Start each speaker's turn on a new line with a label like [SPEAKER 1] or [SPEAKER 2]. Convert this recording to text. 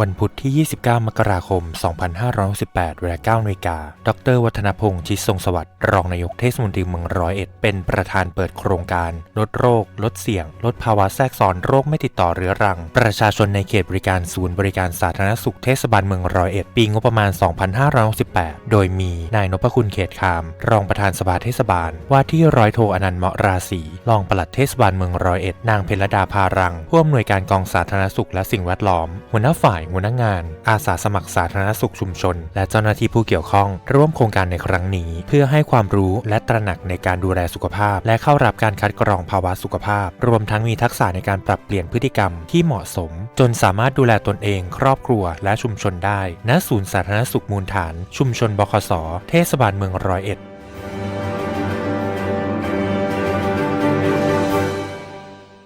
[SPEAKER 1] วันพุธที่ 29 มกราคม 2518เวลา9นาฬิกา ดร วัฒนพงษ์ชิดทรงสวัสดิ์ รองนายกเทศมนตรีเมืองร้อยเอ็ด เป็นประธานเปิดโครงการ ลดโรค ลดเสี่ยง ลดภาวะแทรกซ้อนโรคไม่ติดต่อเรื้อรัง ประชาชนในเขตบริการศูนย์บริการสาธารณสุขเทศบาลเมืองร้อยเอ็ด ปีงบประมาณ 2568 โดยมี นายนพคุณเขตคาม รองประธานสภาเทศบาล ว่าที่ร้อยโทอนันต์เมาะราศี รองปลัดเทศบาลเมืองร้อยเอ็ด นางเพลดาพารัง ผู้อำนวยการกองสาธารณสุขและสิ่งแวดล้อม หัวหน้าฝ่ายหัวหน้างาน อาสาสมัครสาธารณสุขชุมชน และเจ้าหน้าที่ผู้เกี่ยวข้อง ร่วมโครงการในครั้งนี้ เพื่อให้ความรู้และตระหนักในการดูแลสุขภาพ และเข้ารับการคัดกรองภาวะสุขภาพ รวมทั้งมีทักษะในการปรับเปลี่ยนพฤติกรรมที่เหมาะสม จนสามารถดูแลตนเอง ครอบครัว และชุมชนได้ ณ ศูนย์สาธารณสุขมูลฐาน ชุมชนบคส เทศบาลเมืองร้อยเอ็ด